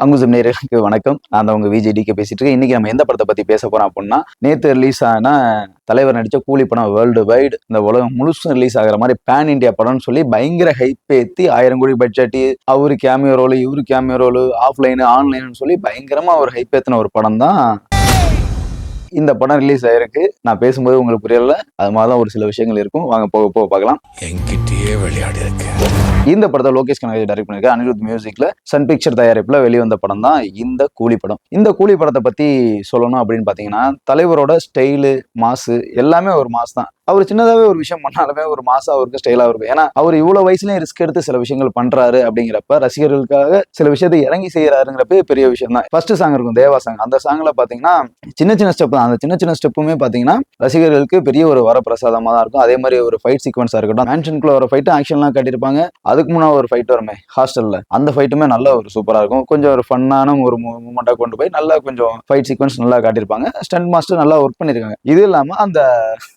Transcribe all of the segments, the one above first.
அங்குசம் நேரர்களுக்கு வணக்கம். நான் தான் உங்க விஜய் டிகே பேசிட்டு இருக்கேன். இன்னைக்கு நம்ம எந்த படத்தை பத்தி பேச போறோம் அப்படின்னா நேத்து ரிலீஸ் ஆன தலைவர் நடிச்ச கூலி படம் வேர்ல்டு வைடு இந்த உலகம் முழுசும் ரிலீஸ் ஆகிற மாதிரி பேன் இந்தியா படம்னு சொல்லி பயங்கர ஹைப் ஏத்தி ஆயிரம் கோடி பட்ஜெட் அவரு கேமியோ ரோல் இவரு கேமியோ ரோல் ஆஃப்லைனு ஆன்லைன் சொல்லி பயங்கரமா ஒரு ஹைப் ஏத்தின ஒரு படம் தான் இந்த படம் ரிலீஸ் ஆயிருக்கு. நான் பேசும்போது உங்களுக்கு புரியல. அது மாதிரி தான் ஒரு சில விஷயங்கள் இருக்கும். வாங்க போக போக பார்க்கலாம். என்கிட்டயே விளையாடி இருக்கேன் இந்த படத்தை லோகேஷ் கனகராஜ் டைரக்ட் பண்ணிருக்காரு. அனிருத் மியூசிக்ல சன் பிக்சர் தயாரிப்புல வெளிவந்த படம் தான் இந்த கூலி படம். இந்த கூலி படத்தை பத்தி சொல்லணும் அப்படின்னு பாத்தீங்கன்னா தலைவரோட ஸ்டைலு மாசு எல்லாமே ஒரு மாஸ் தான். அவர் சின்னதாவே ஒரு விஷயம் பண்ணாலுமே ஒரு மாசம் அவருக்கு ஸ்டைலா இருக்கும். ஏன்னா அவர் இவ்வளவு வயசுலயும் ரிஸ்க் எடுத்து சில விஷயங்கள் பண்றாரு அப்படிங்கிறப்ப ரசிகர்களுக்காக சில விஷயத்தை இறங்கி செய்யறாருங்கிறப்ப பெரிய விஷயம் தான். ஃபர்ஸ்ட் சாங் இருக்கும் தேவா சாங் அந்த சாங்ல பாத்தீங்கன்னா சின்ன சின்ன ஸ்டெப் தான். அந்த சின்ன சின்ன ஸ்டெப்புமே பார்த்தீங்கன்னா ரசிகர்களுக்கு பெரிய ஒரு வரப்பிரசாதமாக தான் இருக்கும். அதே மாதிரி ஒரு ஃபைட் சீக்வன்ஸாக இருக்கட்டும். மேன்ஷனுக்குள்ள ஒரு ஃபைட்டு ஆக்ஷன்லாம் கட்டியிருப்பாங்க. அதுக்கு முன்னாடி ஒரு ஃபைட் வருமே ஹாஸ்டலில் அந்த ஃபைட்டுமே நல்ல ஒரு சூப்பராக இருக்கும். கொஞ்சம் ஒரு ஃபன்னான ஒரு மூமெண்ட்டாக கொண்டு போய் நல்லா கொஞ்சம் ஃபைட் சீக்வன்ஸ் நல்லா காட்டியிருப்பாங்க. ஸ்டண்ட் மாஸ்டர் நல்லா ஒர்க் பண்ணியிருக்காங்க. இது இல்லாமல் அந்த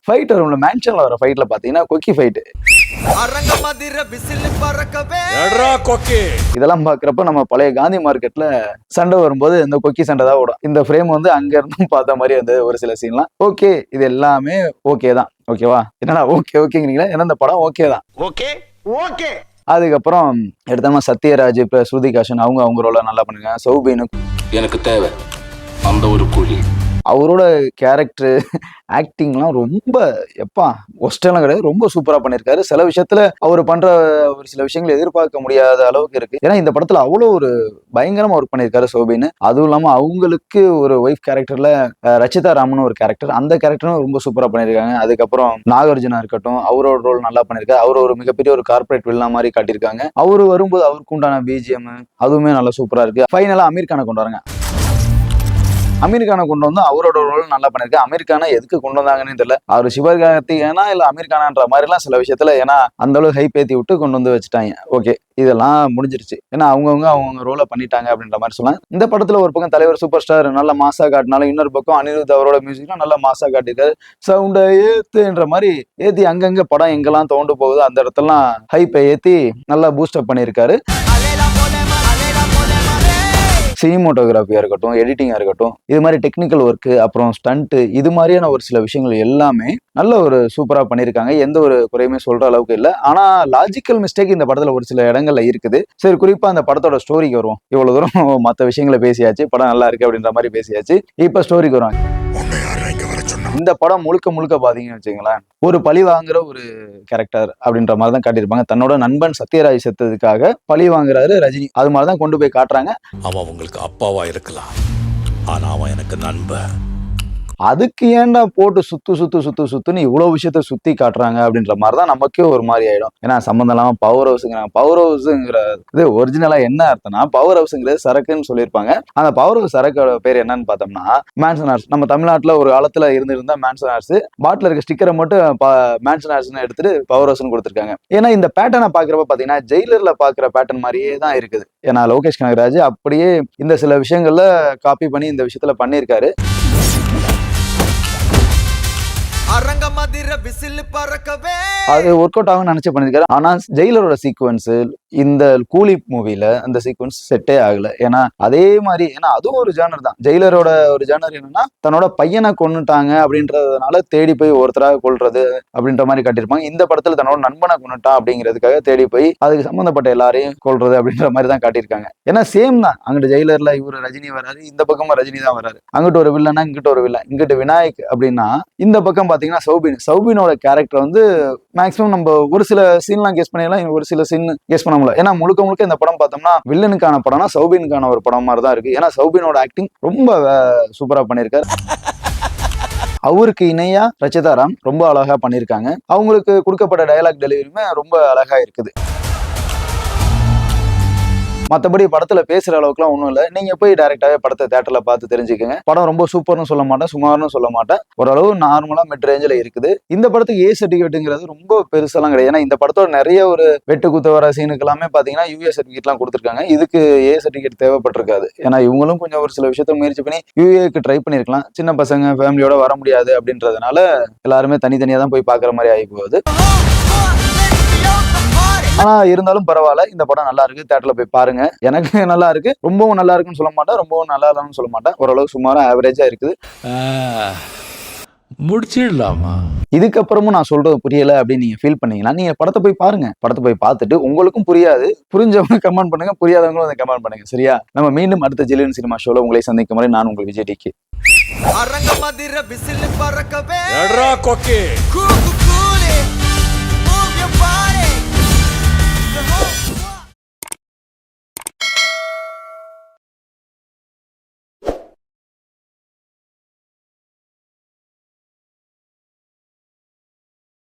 ஃபைட் உள்ள மேன்ஷனில் வர ஃபைட்டில் பார்த்தீங்கன்னா கொக்கி ஃபைட்டு இதெல்லாம் பாக்குறப்ப நம்ம பழைய காந்தி மார்க்கெட்ல சண்டை வரும்போது இந்த கொக்கி சண்டை தான் ஓடும். இந்த ஃப்ரேம் வந்து அங்க இருந்தும் பார்த்த மாதிரி வந்து ஒரு சில சீன்லாம் ஓகே இது எல்லாமே ஓகே தான். ஓகேவா என்னடா ஓகே ஓகேங்கிறீங்களா ஏன்னா இந்த படம் ஓகே தான். ஓகே ஓகே அதுக்கப்புறம் எடுத்தோம்னா சத்யராஜ் இப்ப ஸ்ருதிகாஷன் அவங்க அவங்க ரோல நல்லா பண்ணிருக்காங்க சௌபீனு எனக்கு தேவை அந்த ஒரு குழி. அவரோட கேரக்டர் ஆக்டிங்லாம் ரொம்ப எப்பா ஒஸ்டெல்லாம் கிடையாது ரொம்ப சூப்பராக பண்ணியிருக்காரு சில விஷயத்துல அவர் பண்ற ஒரு சில விஷயங்கள் எதிர்பார்க்க முடியாத அளவுக்கு இருக்கு. ஏன்னா இந்த படத்துல அவ்வளோ ஒரு பயங்கரமா ஒர்க் பண்ணியிருக்காரு சோபின்னு. அதுவும் இல்லாமல் அவங்களுக்கு ஒரு ஒய்ஃப் கேரக்டர்ல ரச்சிதா ராமன் ஒரு கேரக்டர் அந்த கேரக்டரும் ரொம்ப சூப்பராக பண்ணியிருக்காங்க அதுக்கப்புறம் நாகார்ஜுனா இருக்கட்டும் அவரோட ரோல் நல்லா பண்ணியிருக்காரு அவர் ஒரு மிகப்பெரிய ஒரு கார்ப்பரேட் வில்லா மாதிரி காட்டியிருக்காங்க. அவர் வரும்போது அவருக்கு உண்டான பிஜிஎம் அதுவுமே நல்லா சூப்பராக இருக்கு. ஃபைனலாக அமீர் கானை கொண்டு வராங்க அமீர்கானை கொண்டு வந்து அவரோட ரோல் நல்லா பண்ணிருக்கு. அமீர் கானை எதுக்கு கொண்டு வந்தாங்கன்னு தெரியல. அவர் சிவகார்த்திகேனா இல்ல அமீர்கானான்ற மாதிரிலாம் சில விஷயத்துல ஏன்னா அந்த அளவுக்கு ஹைப் ஏத்தி விட்டு கொண்டு வந்து வச்சுட்டாங்க. ஓகே இதெல்லாம் முடிஞ்சிருச்சு. ஏன்னா அவங்கவுங்க அவங்கவுங்க ரோலை பண்ணிட்டாங்க அப்படின்ற மாதிரி சொல்லலாம் இந்த படத்துல ஒரு பக்கம் தலைவர் சூப்பர் ஸ்டார் நல்ல மாசா காட்டினாலும் இன்னொரு பக்கம் அனிருத் அவரோட மியூசிக்லாம் நல்ல மாசா காட்டியிருக்காரு. சவுண்டை ஏத்துன்ற மாதிரி ஏத்தி அங்கங்க படம் எங்கெல்லாம் தோண்டு போகுதோ அந்த இடத்தெல்லாம் ஹைப்பை ஏத்தி நல்லா பூஸ்டப் பண்ணியிருக்காரு. சினிமோட்டோகிராஃபியாக இருக்கட்டும் எடிட்டிங்காக இருக்கட்டும் இது மாதிரி டெக்னிக்கல் ஒர்க்கு அப்புறம் ஸ்டண்ட்டு இது மாதிரியான ஒரு சில விஷயங்கள் எல்லாமே நல்ல ஒரு சூப்பராக பண்ணியிருக்காங்க. எந்த ஒரு குறையுமே சொல்கிற அளவுக்கு இல்லை. ஆனால் லாஜிக்கல் மிஸ்டேக் இந்த படத்தில் ஒரு சில இடங்களில் இருக்குது. சரி குறிப்பாக அந்த படத்தோட ஸ்டோரிக்கு வருவோம். இவ்வளோ தூரம் மற்ற விஷயங்களை பேசியாச்சு. படம் நல்லா இருக்கு அப்படின்ற மாதிரி பேசியாச்சு. இப்போ ஸ்டோரிக்கு வருவாங்க. இந்த படம் முழுக்க முழுக்க பாத்தீங்கன்னு வச்சுங்களேன் ஒரு பழி வாங்குற ஒரு கேரக்டர் அப்படின்ற மாதிரி தான் காட்டியிருப்பாங்க. தன்னோட நண்பன் சத்யராஜ் செத்ததுக்காக பழி வாங்குறாரு ரஜினி. அது மாதிரி தான் கொண்டு போய் காட்டுறாங்க. அவன் உங்களுக்கு அப்பாவா இருக்கலாம். ஆனா அவன் எனக்கு நண்பன். அதுக்கு ஏன்டா போட்டு சுத்து சுத்து சுத்து சுத்துன்னு இவ்வளவு விஷயத்த சுத்தி காட்டுறாங்க அப்படின்ற மாதிரி தான் நமக்கே ஒரு மாதிரி ஆயிடும். ஏன்னா சம்மந்தம் இல்லாம பவர் ஹவுஸுங்கிறாங்க பவர் ஹவுஸுங்கிற இது ஒரிஜினலா என்ன அர்த்தம்னா பவர் ஹவுஸுங்கிறது சரக்குன்னு சொல்லியிருப்பாங்க. அந்த பவர் ஹவுஸ் சரக்கோட பேர் என்னன்னு பார்த்தோம்னா மேன்சன் ஆர்ட்ஸ் நம்ம தமிழ்நாட்டுல ஒரு காலத்துல இருந்திருந்தா மேன்சன் ஆர்ட்ஸ் பாட்டில் இருக்க ஸ்டிக்கரை மட்டும் மேன்சன் ஆர்ட்ஸ்னு எடுத்துட்டு பவர் ஹவுஸ்னு கொடுத்துருக்காங்க. ஏன்னா இந்த பேட்டர்னை பாக்குறப்ப பாத்தீங்கன்னா ஜெயிலர்ல பாக்குற பேட்டர்ன் மாதிரியே தான் இருக்குது. ஏன்னா லோகேஷ் கனகராஜ் அப்படியே இந்த சில விஷயங்கள்ல காப்பி பண்ணி இந்த விஷயத்துல பண்ணியிருக்காரு. அரங்க மதிர விசில் பறக்கவே. அது ஒர்க் அவுட் ஆகும் நினைச்சு பண்ணிருக்காரு ஆனா ஜெயிலரோட சீக்வன்ஸ் இந்த கூலி மூவில அந்த சீக்வன்ஸ் செட்டே ஆகல. ஏன்னா அதே மாதிரி ஏன்னா அதுவும் ஒரு ஜேனர் தான். ஜெயிலரோட ஒரு ஜேனர் என்னன்னா தன்னோட பையனை கொன்னுட்டாங்க அப்படின்றதுனால தேடி போய் ஒருத்தராக கொல்றது அப்படின்ற மாதிரி காட்டியிருப்பாங்க. இந்த படத்துல தன்னோட நண்பனை கொன்னுட்டான் அப்படிங்கிறதுக்காக தேடி போய் அதுக்கு சம்பந்தப்பட்ட எல்லாரையும் கொல்றது அப்படின்ற மாதிரி தான் காட்டியிருக்காங்க. ஏன்னா சேம் தான். அங்கிட்ட ஜெயிலர்ல இவரு ரஜினி வராரு இந்த பக்கமும் ரஜினி தான் வராரு. அங்கிட்டு ஒரு வில்லனா இங்கிட்ட ஒரு வில்லன் இங்கிட்டு விநாயக் அப்படின்னா இந்த பக்கம் பாத்தீங்கன்னா சௌபின். சௌபினோட கேரக்டர் வந்து மேக்ஸிமம் நம்ம ஒரு சில சீன்லாம் கெஸ் பண்ணிடலாம். ஒரு சில சீன் கெஸ் பண்ண முடியல. ஏன்னா முழுக்க முழுக்க இந்த படம் பார்த்தோம்னா வில்லனுக்கான படம்னா சௌபினுக்கான ஒரு படம் மாதிரி தான் இருக்கு. ஏன்னா சௌபினோட ஆக்டிங் ரொம்ப சூப்பராக பண்ணியிருக்காரு. அவருக்கு இணையா ரச்சிதா ராம் ரொம்ப அழகா பண்ணியிருக்காங்க. அவங்களுக்கு கொடுக்கப்பட்ட டயலாக் டெலிவரியுமே ரொம்ப அழகா இருக்குது. மற்றபடி படத்துல பேசுற அளவுக்குலாம் ஒன்றும் இல்லை. நீங்க போய் டைரக்டாவே படத்தை தேட்டர்ல பார்த்து தெரிஞ்சுக்கோங்க. படம் ரொம்ப சூப்பர்னு சொல்ல மாட்டேன் சுமார்னு சொல்ல மாட்டேன். ஓரளவு நார்மலா மிட் ரேஞ்சில் இருக்குது. இந்த படத்துக்கு ஏ சர்டிஃபிகேட்டுங்கிறது ரொம்ப பெருசெல்லாம் கிடையாது. ஏன்னா இந்த படத்தோட நிறைய ஒரு வெட்டு குத்து வர சீனுக்கு எல்லாமே பாத்தீங்கன்னா யூஏ சர்டிஃபிகேட்லாம் கொடுத்துருக்காங்க. இதுக்கு ஏ சர்டிஃபிகேட் தேவைப்பட்டிருக்காது. ஏன்னா இவங்களும் கொஞ்சம் ஒரு சில விஷயத்த முயற்சி பண்ணி யூஏக்கு ட்ரை பண்ணியிருக்கலாம். சின்ன பசங்க ஃபேமிலியோட வர முடியாது அப்படின்றதுனால எல்லாருமே தனித்தனியா தான் போய் பார்க்குற மாதிரி ஆகி போகுது. ஆனா இருந்தாலும் பரவாயில்ல. இந்த படம் நல்லா இருக்கு. தேட்டர்ல போய் பாருங்க. எனக்கு நல்லா இருக்கு. ரொம்பவும் நல்லா இருக்குன்னு சொல்ல மாட்டேன். ரொம்பவும் நல்லா இல்லைன்னு சொல்ல மாட்டேன். ஓரளவு சுமாரா ஆவரேஜா இருக்குது. முடிச்சிடலாமா? இதுக்கப்புறமும் நான் சொல்றது புரியல அப்படின்னு நீங்க ஃபீல் பண்ணீங்கன்னா நீங்க படத்தை போய் பாருங்க. படத்தை போய் பார்த்துட்டு உங்களுக்கும் புரியாது. புரிஞ்சவங்க கமெண்ட் பண்ணுங்க. புரியாதவங்களும் அதை கமெண்ட் பண்ணுங்க. சரியா? நம்ம மீண்டும் அடுத்த ஜிலியன் சினிமா ஷோல உங்களை சந்திக்கும் வரை நான் உங்கள் விஜய் டிகே அரங்க மதிர விசில் பறக்கவே. கொக்கே.